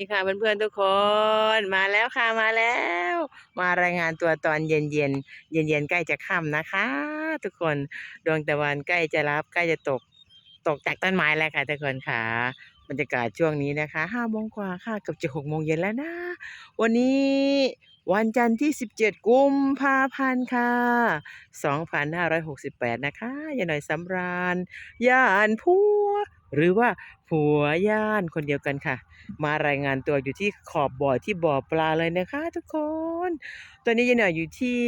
นี่ค่ะเพื่อนๆทุกคนมาแล้วค่ะมาแล้ว มารายงานตัวตอนเย็นเย็นเย็นเย็นๆใกล้จะค่ำนะคะ ทุกคนดวงตะวันใกล้จะรับใกล้จะตก ตกจากต้นไม้แล้วค่ะทุกคนค่ะบรรยากาศช่วงนี้นะคะห้าโมงกว่าค่ะเกือบจะหกโมงเย็นแล้วนะ วันนี้วันจันทร์ที่ 17 กุมภาพันธ์ค่ะ 2568 นะคะ อย่าหน่อยสำราญย่านผัว หรือว่าผัวย่านคนเดียวกันค่ะ มารายงานตัวอยู่ที่ขอบบ่อที่บ่อปลาเลยนะคะทุกคน ตอนนี้ยายหน่อยู่ที่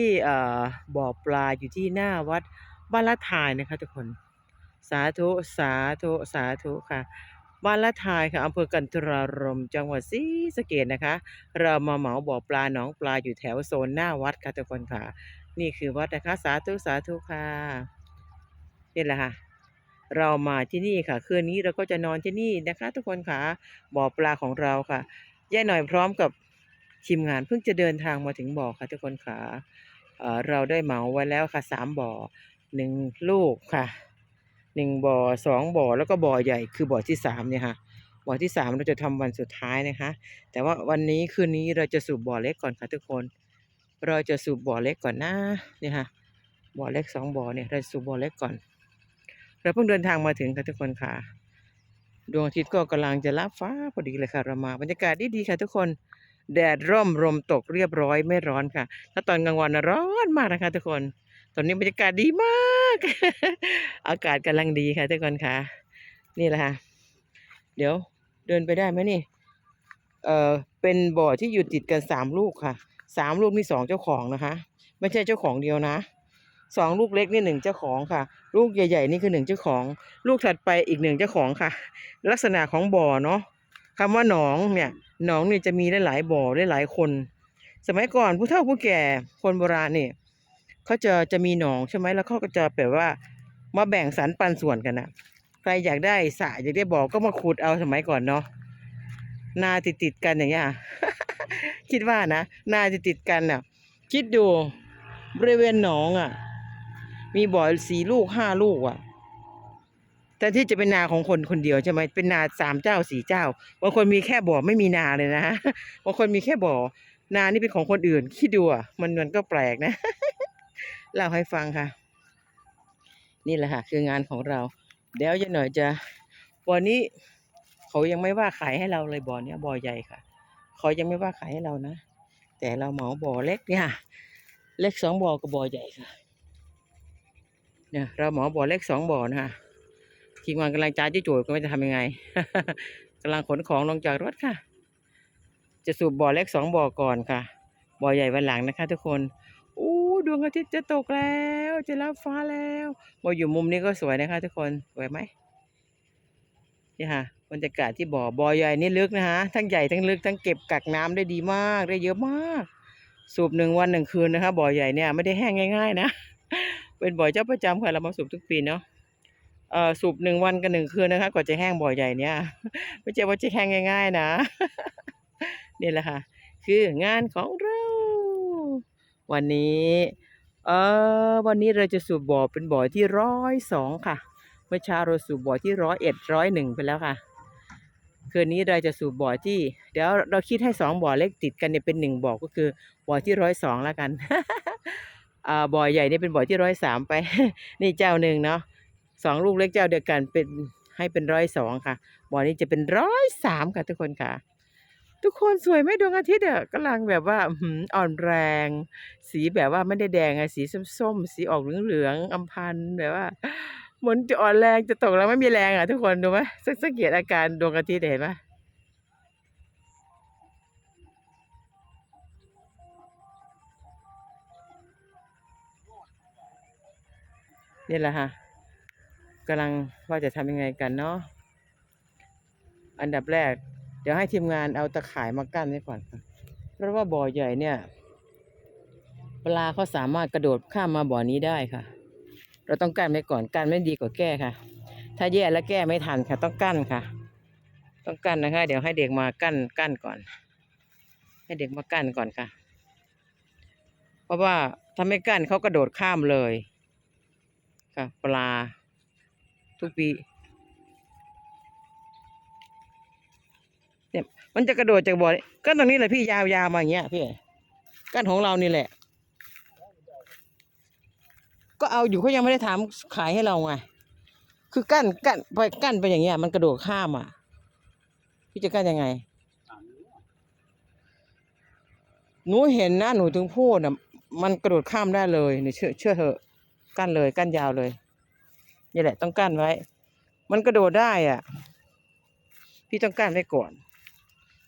บ่อปลาอยู่ที่หน้าวัดบ้านละทายนะคะ ทุกคน สาธุสาธุสาธุค่ะบ้านละทายค่ะอำเภอกันทรารมจังหวัดศรีสะเกษนะคะ เรามาเหมาบ่อปลาหนองปลาอยู่แถวโซนหน้าวัดค่ะทุกคนค่ะ นี่คือวัดนะคะ สาธุสาธุค่ะนี่แหละค่ะ เรามาที่นี่ค่ะ คืนนี้เราก็จะนอนที่นี่นะคะ ทุกคนค่ะบ่อปลาของเราค่ะย่าหน่อยพร้อมกับทีมงานเพิ่งจะเดินทางมาถึงบ่อค่ะ ทุกคนค่ะเเราได้เหมาไว้แล้วค่ะสามบ่อหนึ่งลูกค่ะหนึ่งบ่อสองบ่อแล้วก็บ่อใหญ่คือบ่อที่สามเนี่ยค่ะบ่อที่สามเราจะทำวันสุดท้ายนะคะ แต่ว่าวันนี้คืนนี้เราจะสูบบ่อเล็กก่อนค่ะทุกคน เราจะสูบบ่อเล็กก่อนนะเนี่ยค่ะบ่อเล็กสองบ่อเนี่ยเราสูบบ่อเล็กก่อน เราเพิ่งเดินทางมาถึงค่ะทุกคนค่ะ ดวงอาทิตย์ก็กำลังจะลับฟ้าพอดีเลยค่ะเรามาบรรยากาศดีดีๆค่ะทุกคนแดดร่มลมตกเรียบร้อยไม่ร้อนค่ะ ถ้าตอนกลางวันน่ะร้อนมากนะคะ ทุกคน ตอนนี้บรรยากาศดีมาก อากาศกำลังดีค่ะทุกคนค่ะ นี่แหละค่ะ เดี๋ยวเดินไปได้ไหมนี่ เออเป็นบ่อที่อยู่ติดกันสามลูกค่ะสามลูกมีสองเจ้าของนะคะ ไม่ใช่เจ้าของเดียวนะ สองลูกเล็กนี่หนึ่งเจ้าของค่ะ ลูกใหญ่ๆนี่คือหนึ่งเจ้าของ ลูกถัดไปอีกหนึ่งเจ้าของค่ะ ลักษณะของบ่อเนาะคำว่าหนองเนี่ยหนองนี่จะมีได้หลายบ่อได้หลายคน สมัยก่อนผู้เฒ่าผู้แก่คนโบราณเนี่ยเขาจะจะมีหนองใช่ไหมแล้วเขาก็จะแบบว่ามาแบ่งสรรปันส่วนกันนะใครอยากได้สระอยากได้บ่อก็มาขุดเอาสมัยก่อนเนาะนาติดติดกันอย่างเงี้ยคิดว่านะนาติดติดกันน่ะ คิดดูบริเวณหนองอะ มีบ่อสี่ลูกห้าลูกอะแต่ที่จะเป็นนาของคนคนเดียวใช่ไหมเป็นนาสามเจ้าสี่เจ้าบางคนมีแค่บ่อไม่มีนาเลยนะบางคนมีแค่บ่อ นานี่เป็นของคนอื่นคิดดูอะมันมันก็แปลกนะเล่าให้ฟังค่ะ นี่แหละค่ะ คืองานของเราเดี๋ยวจะหน่อยจะวันนี้เขายังไม่ว่าขายให้เราเลยบ่อเนี้ยบ่อใหญ่ค่ะเขายังไม่ว่าขายให้เรานะแต่เราเหมาบ่อเล็กเนี่ยเล็กสองบ่อกับบ่อใหญ่ค่ะ เนี่ยเราหมาบ่อเล็กสองบ่อนะคะทีมงานกำลังจ้ายจี้โจยก็ไม่จะทำยังไงกำลังขนของลงจากรถค่ะ จะสูบบ่อเล็กสองบ่อก่อนค่ะ บ่อใหญ่วันหลังนะคะ ทุกคนอู้ดวงอาทิตย์จะตกแล้ว จะรับฟ้าแล้วบ่ออยู่มุมนี้ก็สวยนะคะ ทุกคนสวยไหมนี่ค่ะบรรยากาศที่บ่อบ่อใหญ่นี่ลึกนะคะทั้งใหญ่ทั้งลึกทั้งเก็บกักน้ำได้ดีมากได้เยอะมาก สูบหนึ่งวันหนึ่งคืนนะคะบ่อใหญ่เนี่ยไม่ได้แห้งง่าย ๆ นะ เป็นบ่อเจ้าประจำค่ะเรามาสูบทุกปีเนาะเอ่อสูบหนึ่งวันกับหนึ่งคืนนะคะกว่าจะแห้งบ่อใหญ่เนี่ยไม่ใช่ว่าจะแห้งง่าย ๆ นะนี่แหละค่ะ คืองานของเรา วันนี้เออวันนี้เราจะสูบบ่อเป็นบ่อที่ร้อยสองค่ะ เมื่อเช้าเราสูบบ่อที่ร้อยเอ็ดร้อยหนึ่งไปแล้วค่ะ คืนนี้เราจะสูบบ่อที่ เดี๋ยวเราคิดให้สองบ่อเล็กติดกันเนี่ยเป็นหนึ่งบ่อก็คือบ่อที่ร้อยสองแล้วกัน อ่าบ่อใหญ่เนี่ยเป็นบ่อที่ร้อยสามไป นี่เจ้าหนึ่งเนาะสองลูกเล็กเจ้าเดียวกันเป็นให้เป็นร้อยสองค่ะ บ่อนี้จะเป็นร้อยสามค่ะทุกคนค่ะ ทุกคนสวยไหมดวงอาทิตย์อะกำลังแบบว่าอ,อ่อนแรง สีแบบว่าไม่ได้แดงอะสีส้มๆ สีออกเหลืองๆอำพันแบบว่าเหมือนจะอ่อนแรงจะตกแล้วไม่มีแรงอะทุกคนดูไหมสังสังเกตอาการดวงอาทิตย์เห็นไหม นี่แหละค่ะกำลังว่าจะทำยังไงกันเนาะอันดับแรก เดี๋ยวให้ทีมงานเอาตะข่ายมากั้นไว้ก่อน เพราะว่าบ่อใหญ่เนี่ย ปลาเขาสามารถกระโดดข้ามมาบ่อนี้ได้ค่ะ เราต้องกั้นไว้ก่อนกั้นไม่ดีกว่าแก้ค่ะ ถ้าแย่แล้วแก้ไม่ทันค่ะ ต้องกั้นค่ะ ต้องกั้นนะคะ เดี๋ยวให้เด็กมากั้นกั้นก่อน ให้เด็กมากั้นก่อนค่ะ เพราะว่าถ้าไม่กั้นเขากระโดดข้ามเลย ค่ะ ปลา ทุกปีเนี่ยมันจะกระโดดจากบ่อนี่ก็ตรงนี้แหละพี่ยาวๆมาอย่างเงี้ยพี่กั้นของเรานี่แหละ ก็เอาอยู่เขายังไม่ได้ถามขายให้เราไงคือกั้นกั้นไปกั้นไปอย่างเงี้ย มันกระโดดข้ามอะ พี่จะกั้นยังไงหนูเห็นนะหนูถึงพูดอะมันกระโดดข้ามได้เลยหนูเชื่อเชื่อเถอะ กั้นเลยกั้นยาวเลยนี่แหละต้องกั้นไว้ มันกระโดดได้อะ พี่ต้องกั้นไว้ก่อน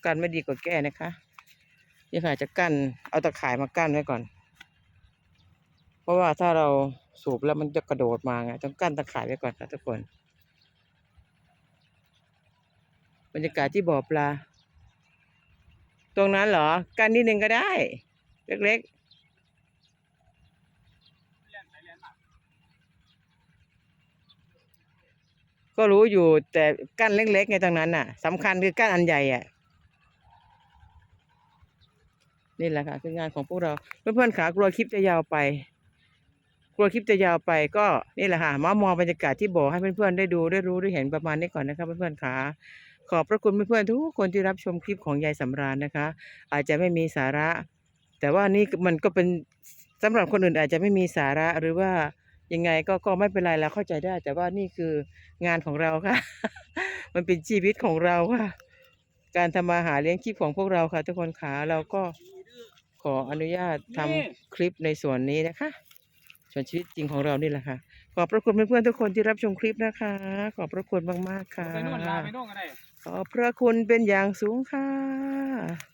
กั้นไม่ดีกว่าแก้นะคะนี่ค่ะจะกั้นเอาตะข่ายมากั้นไว้ก่อน เพราะว่าถ้าเราสูบแล้วมันจะกระโดดมาไงต้องกั้นตะข่ายไว้ก่อนค่ะทุกคน บรรยากาศที่บ่อปลา ตรงนั้นเหรอ กั้นนิดนึงก็ได้ เล็กๆ ก็รู้อยู่แต่กั้นเล็กๆไงตรงนั้นน่ะสำคัญคือกั้นอันใหญ่อะนี่แหละค่ะคืองานของพวกเราเพื่อนๆขากลัวคลิปจะยาวไป กลัวคลิปจะยาวไป ก็นี่แหละค่ะมามองบรรยากาศที่บ่อให้เพื่อนๆได้ดูได้รู้ได้เห็นประมาณนี้ก่อนนะครับเพื่อนๆขาขอบพระคุณเพื่อนๆทุกคนที่รับชมคลิปของยายสำราญนะคะ อาจจะไม่มีสาระ แต่ว่านี่มันก็เป็นสำหรับคนอื่นอาจจะไม่มีสาระหรือว่า ยังไงก็ก็ไม่เป็นไรเราเข้าใจได้ แต่ว่านี่คืองานของเราค่ะ มันเป็นชีวิตของเราค่ะ การทำมาหาเลี้ยงชีพของพวกเราค่ะ ทุกคนขาเราก็ขออนุญาตทำคลิปในส่วนนี้นะคะ ส่วนชีวิตจริงของเรานี่แหละค่ะ ขอบพระคุณเพื่อนๆทุกคนที่รับชมคลิปนะคะ ขอบพระคุณมากๆค่ะ ไปนู่นลาไปนู่นก็ได้ ขอบพระคุณเป็นอย่างสูงค่ะ